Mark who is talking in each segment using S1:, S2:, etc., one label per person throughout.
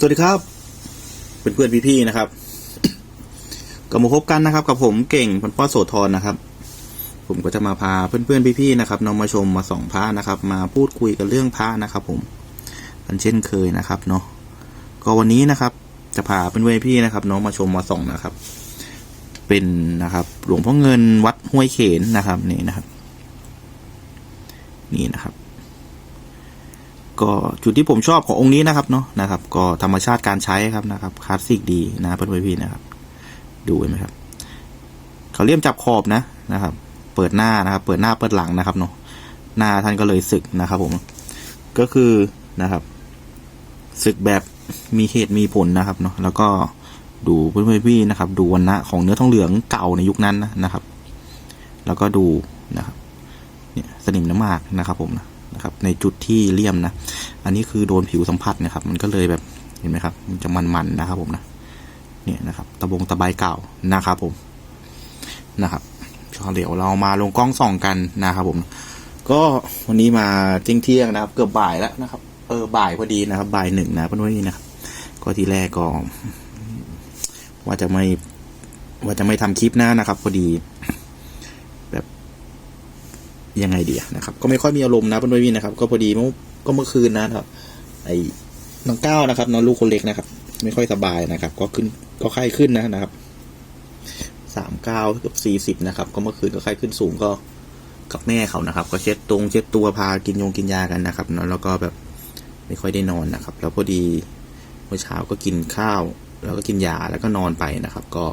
S1: สวัสดีครับ เป็นเพื่อนพี่ๆนะครับก็มาพบกันนะครับ กับผมเก่งพันพ่อโสธรนะครับ ผมก็จะมาพาเพื่อนๆพี่ๆนะครับน้องมาชมมาส่องพระนะครับ มาพูดคุยกันเรื่องพระนะครับ ผมกันเช่นเคยนะครับเนาะก็วันนี้นะครับ จะพาเพื่อนๆพี่ๆนะครับ น้องมาชมมาส่องนะครับ เป็นนะครับ หลวงพ่อเงินวัดห้วยเขนนะครับนี่นะครับ นี่นะครับ ก็จุดที่ผมชอบขององค์นี้นะครับเนาะนะครับ ก็ธรรมชาติการใช้ครับนะครับคลาสสิกดีนะเพื่อนพี่นะครับ ดูเห็นไหมครับเขาเลี่ยมจับขอบนะนะครับ เปิดหน้านะครับ เปิดหน้าเปิดหลังนะครับเนาะหน้าท่านก็เลยศึกนะครับ ผมก็คือนะครับศึกแบบมีเหตุมีผลนะครับเนาะแล้วก็ดูเพื่อนพี่นะครับ ดูวันนะของเนื้อทองเหลืองเก่าในยุคนั้นนะนะครับ แล้วก็ดูนะครับเนี่ยสนิมน้ำหมากนะครับ ผมนะ นะครับในจุดที่เลี่ยมนะ อันนี้คือโดนผิวสัมผัสนะครับ มันก็เลยแบบเห็นไหมครับ มันจะมันๆนะครับผมนะเนี่ยนะครับตะบงตะไบเก่านะครับผมนะครับเดี๋ยวเรามาลงกล้องส่องกันนะครับผม ก็วันนี้มาเที่ยงเที่ยงนะครับ เกือบบ่ายแล้วนะครับ เออบ่ายพอดีนะครับ บ่ายหนึ่งนะเพื่อนๆนี่นะครับ ก็ทีแรกก็ว่าจะไม่ว่าจะไม่ทำคลิปหน้านะครับ พอดี ยังไงดีอะนะครับ ก็ไม่ค่อยมีอารมณ์นะเพื่อนพี่นะครับ ก็พอดีเมื่อก็เมื่อคืนนะครับ ไอ้น้องก้าวนะครับน้องลูกคนเล็กนะครับ ไม่ค่อยสบายนะครับ ก็ขึ้นก็ไข้ขึ้นนะนะครับสามเก้าเกือบสี่สิบนะครับ ก็เมื่อคืนก็ไข้ขึ้นสูงก็กับแม่เขานะครับ ก็เช็ดตรงเช็ดตัวพากินยงกินยากันนะครับเนอะแล้วก็แบบไม่ค่อยได้นอนนะครับ แล้วพอดีเมื่อเช้าก็กินข้าว แล้วก็กินยาแล้วก็นอนไปนะครับ ก็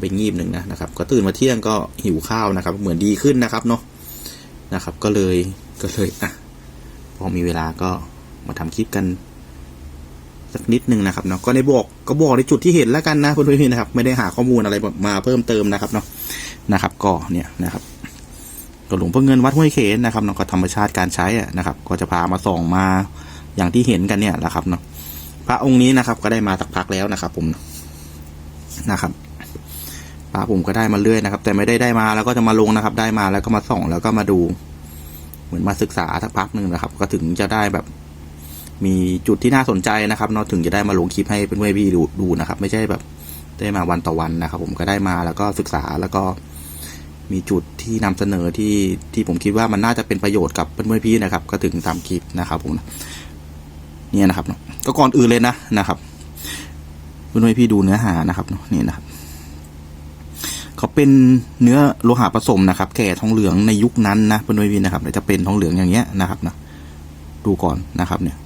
S1: ไปงีบหนึ่งนะนะครับก็ตื่นมาเที่ยงก็หิวข้าวนะครับ เหมือนดีขึ้นนะครับเนาะนะครับ ก็เลยก็เลยอะพอมีเวลาก็มาทำคลิปกันสักนิดหนึ่งนะครับเนาะก็ในบอกก็บอกในจุดที่เห็นแล้วกันนะเพื่อนๆนะครับ ไม่ได้หาข้อมูลอะไรมาเพิ่มเติมนะครับเนาะนะครับ ก็เนี่ยนะครับก็หลวงพ่อเงินวัดห้วยเขนนะครับเนาะก็ธรรมชาติการใช้อะนะครับ ก็จะพามาส่องมาอย่างที่เห็นกันเนี่ยแหละครับเนาะพระองค์นี้นะครับ ก็ได้มาสักพักแล้วนะครับ ผมนะครับ พระผมก็ได้มาเรื่อยนะครับ แต่ไม่ได้ได้มาแล้วก็จะมาลงนะครับ ได้มาแล้วก็มาส่องแล้วก็มาดู เหมือนมาศึกษาสักพักหนึ่งนะครับ ก็ถึงจะได้แบบ มีจุดที่น่าสนใจนะครับเนาะถึงจะได้มาลงคลิปให้เป็นเวยพี่ดูดูนะครับ ไม่ใช่แบบได้มาวันต่อวันนะครับ ผมก็ได้มาแล้วก็ศึกษาแล้วก็มีจุดที่นำเสนอที่ที่ผมคิดว่ามันน่าจะเป็นประโยชน์กับเพื่อนๆพี่นะครับ ก็ถึงทำคลิปนะครับผมเนี่ยนะครับก็ก่อนอื่นเลยนะนะครับเพื่อนๆพี่ดูเนื้อหานะครับเนี่ยนะครับ เขาเป็นเนื้อโลหะผสมนะครับ แก่ทองเหลืองในยุคนั้นนะเพื่อนๆพี่นะครับจะเป็นทองเหลืองอย่างเงี้ยนะครับนะดูก่อนนะครับเนี่ย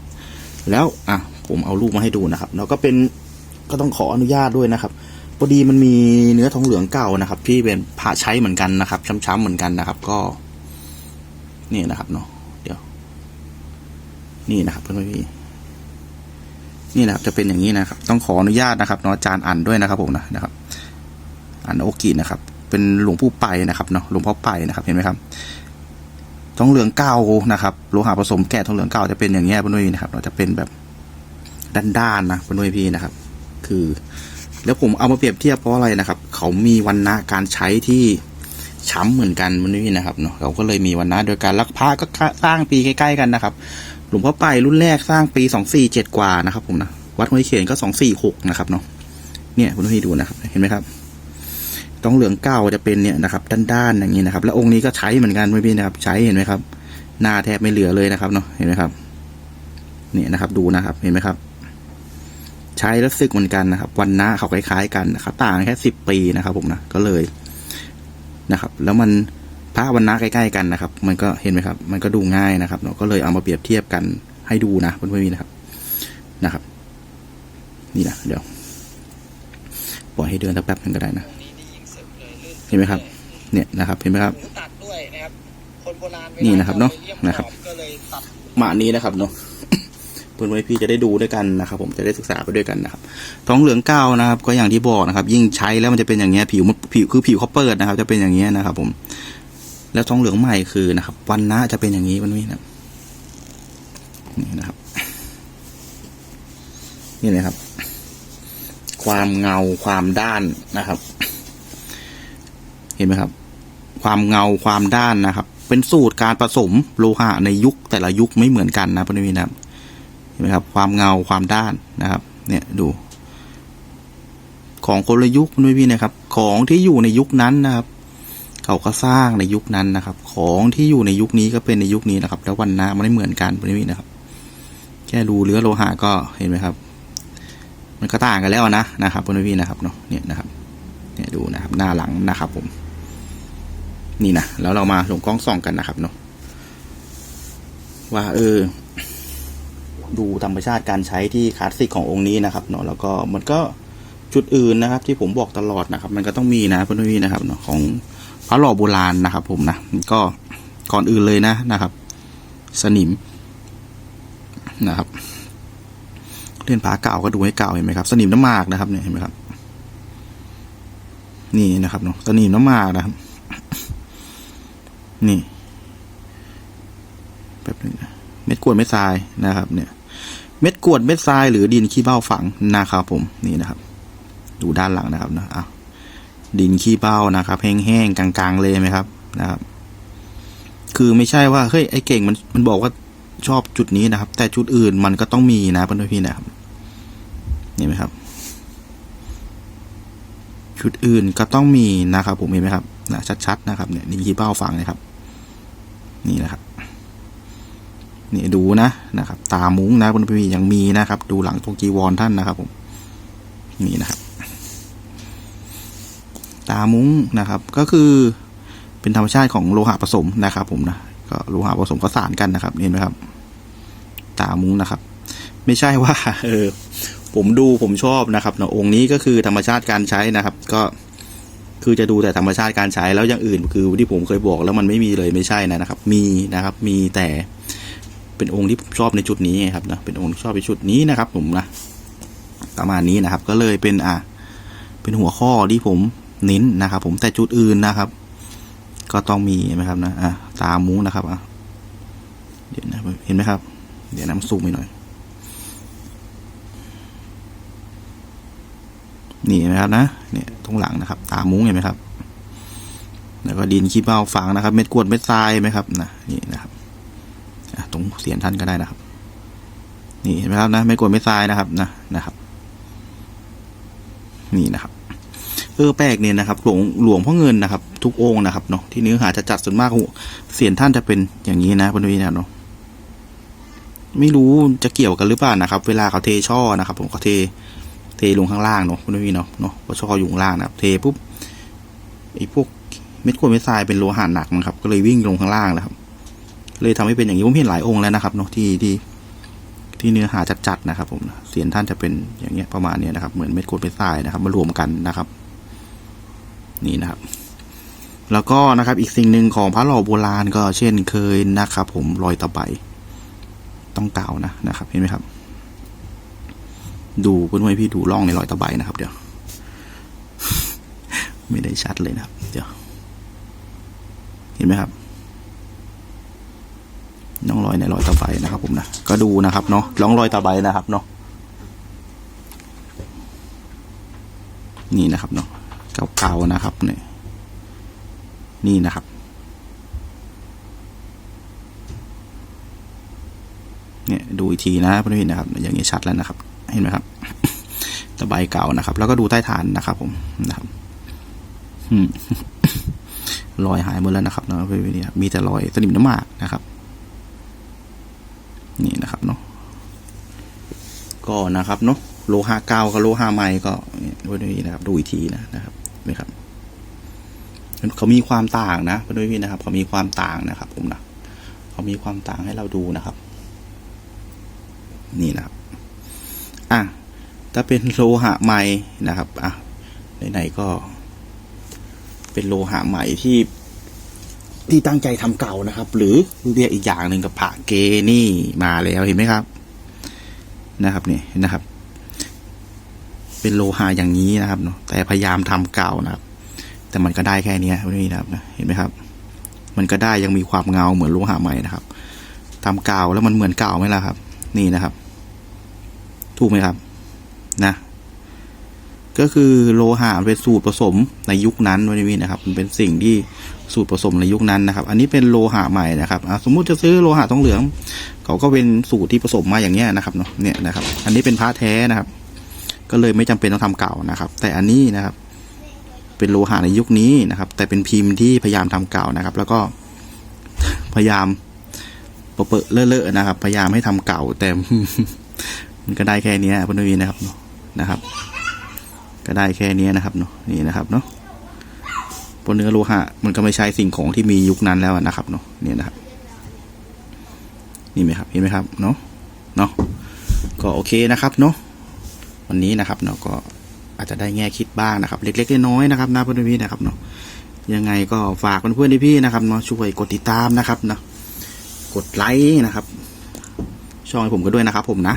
S1: แล้วอะผมเอารูปมาให้ดูนะครับแล้วก็เป็นก็ต้องขออนุญาตด้วยนะครับพอดีมันมีเนื้อทองเหลืองเก่านะครับ ที่เป็นผ่าใช้เหมือนกันนะครับ ช้ำๆเหมือนกันนะครับ ก็ นี่นะครับเนาะเดี๋ยว นี่นะครับเพื่อนๆพี่นี่นะครับจะเป็นอย่างนี้นะครับ ต้องขออนุญาตนะครับเนาะอาจารย์อ่านด้วยนะครับผมนะนะครับ อ่านโอกินะครับ เป็นหลวงปู่ไปนะครับเนาะหลวงพ่อไปนะครับเห็นไหมครับทองเหลืองเก่านะครับโลหะผสมแกะทองเหลืองเก่าจะเป็นอย่างเงี้ยเพื่นะครับ เราจะเป็นแบบด้านๆนะเพื่อนๆพี่นะครับ คือ แล้วผมเอามาเปรียบเทียบเพราะอะไรนะครับ เขามีวันนะการใช้ที่ช้ำเหมือนกันพี่นะครับเนาะเขาก็เลยมีวันนะโดยการลักพระก็สร้างปีใกล้ๆกันนะครับหลวงพ่อไปรุ่นแรกสร้างปีสองสี่เจ็ดกว่านะครับ ผมนะวัดห้วยเขียนก็สองสี่หกนะครับเนาะเนี่ยเพื่อนๆพี่ดูนะครับ เห็นไหมครับ ต้องเหลืองเก้าจะเป็นเนี่ยนะครับ ด้านๆอย่างนี้นะครับ แล้วองค์นี้ก็ใช้เหมือนกันเพื่อนพี่นะครับ ใช้เห็นไหมครับ หน้าแทบไม่เหลือเลยนะครับเนาะเห็นไหมครับเนี่ยนะครับ ดูนะครับเห็นไหมครับ ใช้แล้วซึกเหมือนกันนะครับ วันน้าเขาคล้ายๆกันนะครับต่างแค่สิบปีนะครับผมนะก็เลยนะครับ แล้วมันพระวันน้าใกล้ๆกันนะครับ มันก็เห็นไหมครับ มันก็ดูง่ายนะครับเนาะก็เลยเอามาเปรียบเทียบกันให้ดูนะเพื่อนๆนะครับนะครับ นี่นะเดี๋ยวปล่อยให้เดินสักแป๊บหนึงก็ได้นะ ห็นไหมครับ เนี่ยนะครับ เห็นไหมครับ
S2: หูตัดด้วยนะครับคนโบราณ
S1: นี่นะครับเนอะ
S2: วล
S1: นะครับ
S2: ก็เลยตัด
S1: หมานี้นะครับเนาะเพื่อนไว้พี่จะได้ดูด้วยกันนะครับ ผมจะได้ศึกษาไปด้วยกันนะครับทองเหลืองเก้านะครับ ก็อย่างที่บอกนะครับ ยิ่งใช้แล้วมันจะเป็นอย่างเงี้ยผิวมันผิวคือผิวเขาเปิดนะครับ จะเป็นอย่างเงี้ยนะครับ ผม แล้วทองเหลืองใหม่คือนะครับ วันนะจะเป็นอย่างนี้มันนี่นะนี่นะครับ นี่นะครับ ความเงาความด้านนะครับเห็นไหมครับ ความเงาความด้านนะครับ เป็นสูตรการผสมโลหะในยุคแต่ละยุคไม่เหมือนกันนะพอดีนะครับนไหมครับ ความเงาความด้านนะครับ เนี่ยดู ของคนละยุคด้วยพี่นะครับ ของที่อยู่ในยุคนั้นนะครับเขาก็สร้างในยุคนั้นนะครับ ของที่อยู่ในยุคนี้ก็เป็นในยุคนี้นะครับ แล้ววันนะมันไม่เหมือนกันพี่นะครับ แค่ดูเรือโลหะก็เห็นไหมครับ มันก็ต่างกันแล้วนะนะครับพี่พี่นะครับเนาะเนี่ยนะครับเนี่ยดูนะครับหน้าหลังนะครับผม นี่นะแล้วเรามาลงกล้องส่องกันนะครับเนาะว่าเออ ดูธรรมชาติการใช้ที่คลาสสิกขององค์นี้นะครับเนาะแล้วก็มันก็จุดอื่นนะครับ ที่ผมบอกตลอดนะครับ มันก็ต้องมีนะเพื่อนพี่นะครับเนาะของพระหล่อโบราณนะครับ ผมนะก็ก่อนอื่นเลยนะนะครับ สนิมนะครับเล่นผาเก่าก็ดูให้เก่าเห็นไหมครับ สนิมน้ำหมากนะครับเนี่ยเห็นไหมครับ นี่นะครับเนาะสนิมน้ำหมากนะครับ นี่แป๊บหนึงนะเม็ดกวดเม็ดทรายนะครับ เนี่ย เม็ดกวดเม็ดทรายหรือดินขี้เบ้าฝังนะครับผมนี่นะครับ ดูด้านหลังนะครับนะอะดินขี้เบ้านะครับ แห้งๆกลาง ๆ เลยไหมครับ นะครับ คือไม่ใช่ว่าเฮ้ยไอ้เก่งมันมันบอกว่าชอบจุดนี้นะครับ แต่จุดอื่นมันก็ต้องมีนะเพื่อนพี่นะครับนี่ไหมครับชุดอื่นก็ต้องมีนะครับ ผมเห็นไหมครับนะชัดๆนะครับเนี่ยดินขี้เบ้าฝังนะครับ นี่นะครับนี่ดูนะนะครับ ตามุ้งนะคุณพี่ยังมีนะครับ ดูหลังตรงจีวรท่านนะครับ ผมนี่นะครับ ตามุ้งนะครับ ก็คือเป็นธรรมชาติของโลหะผสมนะครับ ผมนะก็โลหะผสมก็สานกันนะครับเห็นไหมครับ ตามุ้งนะครับ ไม่ใช่ว่า เออ ผมดูผมชอบนะครับนะองค์นี้ก็คือธรรมชาติการใช้นะครับ ก็ คือจะดูแต่ธรรมชาติการใช้แล้วอย่างอื่น คือที่ผมเคยบอกแล้วมันไม่มีเลยไม่ใช่นะนะครับ มีนะครับ มีแต่เป็นองค์ที่ผมชอบในจุดนี้ครับนะเป็นองค์ชอบในจุดนี้นะครับ ผมนะประมาณนี้นะครับ ก็เลยเป็นอะเป็นหัวข้อที่ผมเน้นนะครับ ผมแต่จุดอื่นนะครับ ก็ต้องมีนไหมครับนะอะตามุ้งนะครับอะเดี๋ยวนะเห็นไหมครับ เดี๋ยวน้ำซูมไปหน่อย นี่เห็นไหมครับนะเนี่ยตรงหลังนะครับ ตามุ้งเห็นไหมครับ แล้วก็ดินขี้เบ้าฝังนะครับ เม็ดกวดเม็ดทรายไหมครับนะนี่นะครับตรงเสียนท่านก็ได้นะครับ นี่เห็นไหมครับนะเม็ดกวดเม็ดทรายนะครับนะนะครับ นี่นะครับเออแปลกเนี่ยนะครับหลวงหลวงพ่อเงินนะครับ ทุกองค์นะครับเนาะที่เนื้อหาจะจัดส่วนมากเสียนท่านจะเป็นอย่างนี้นะพนุ้ยนะเนาะไม่รู้จะเกี่ยวกันหรือเปล่านะครับ เวลาเขาเทช่อนะครับ ผมเขาเท ทลงข้างล่างเนาะคุณพี่เนาะเนาะเพราะช่ออยู่ข้างล่างนะครับเทปุ๊บไอ้พวกเม็ดกรวดเม็ดทรายเป็นโลหะหนักนะครับ ก็เลยวิ่งลงข้างล่างนะครับ เลยทำให้เป็นอย่างนี้ผมเห็นหลายองค์แล้วนะครับเนาะที่ที่ที่เนื้อหาจัดๆนะครับ ผมเสียนท่านจะเป็นอย่างเงี้ยประมาณเนี้ยนะครับ เหมือนเม็ดกรวดเม็ดทรายนะครับมารวมกันนะครับ นี่นะครับ แล้วก็นะครับ อีกสิ่งหนึ่งของพระหล่อโบราณก็เช่นเคยนะครับ ผมรอยตะไบต้องเก่านะนะครับ เห็นไหมครับ ดูเพื่อนๆพี่ดูร่องในรอยตะไบนะครับ เดี๋ยว ไม่ได้ชัดเลยนะครับ เดี๋ยว เห็นไหมครับร่องรอยในรอยตะไบนะครับ ผมนะก็ดูนะครับเนาะร่องรอยตะไบนะครับเนาะนี่นะครับเนาะเก่าๆนะครับเนี่ยนี่นะครับ เนี่ยดูอีกทีนะเพื่อนๆนะครับ อย่างนี้ชัดแล้วนะครับ เห็นไหมครับตะไบเก่านะครับ แล้วก็ดูใต้ฐานนะครับ ผมนะครับอืมรอยหายหมดแล้วนะครับเนาะเพื่อนๆนี่มีแต่รอยสนิมน้ำหมากนะครับ นี่นะครับเนาะก็นะครับเนาะโลหะเก่ากับโลหะใหม่ก็เพื่อนๆนะครับ ดูอีกทีนะนะครับเห็นไหมครับเขามีความต่างนะพื่อนๆนะครับ เขามีความต่างนะครับ ผมนะเขามีความต่างให้เราดูนะครับ นี่นะครับ อะถ้าเป็นโลหะใหม่นะครับอะไหนๆก็ เป็นโลหะใหม่ที่ที่ตั้งใจทำเก่านะครับ หรือเรียกอีกอย่างหนึ่งกับผาเกนี่มาแล้วเห็นไหมครับนะครับนี่นะครับ เป็นโลหะอย่างนี้นะครับเนาะแต่พยายามทำเก่านะครับ แต่มันก็ได้แค่นี้นี่นะครับเห็นไหมครับ มันก็ได้ยังมีความเงาเหมือนโลหะใหม่นะครับทำเก่าแล้วมันเหมือนเก่าไหมล่ะครับ นี่นะครับ ถูกไหมครับนะก็คือโลหะเป็นสูตรผสมในยุคนั้นวันนี้นะครับ มันเป็นสิ่งที่สูตรผสมในยุคนั้นนะครับ อันนี้เป็นโลหะใหม่นะครับสมมุติจะซื้อโลหะทองเหลือง เขาก็เป็นสูตรที่ผสมมาอย่างเงี้ยนะครับเนาะเนี่ยนะครับ อันนี้เป็นพระแท้นะครับ ก็เลยไม่จำเป็นต้องทำเก่านะครับ แต่อันนี้นะครับ เป็นโลหะในยุคนี้นะครับ แต่เป็นพิมพ์ที่พยายามทำเก่านะครับ แล้วก็พยายามเปอะๆเลอะๆนะครับ พยายามให้ทำเก่าแต่ มันก็ได้แค่นี้ยพนวีนะครับเนาะนะครับ ก็ได้แค่นี้นะครับเนาะนี่นะครับเนาะเพราะเนื้อโลหะมันก็ไม่ใช่สิ่งของที่มียุคนั้นแล้วนะครับเนาะนี่นะครับ นี่ไหมครับเห็นไหมครับเนาะเนาะก็โอเคนะครับเนาะวันนี้นะครับเนาะก็อาจจะได้แง่คิดบ้างนะครับ เล็กๆน้อยๆนะครับนะเพื่อนพี่นะครับเนาะยังไงก็ฝากเพื่อนๆพี่นะครับเนาะช่วยกดติดตามนะครับเนาะกดไลค์นะครับ ช่องให้ผมก็ด้วยนะครับผมนะ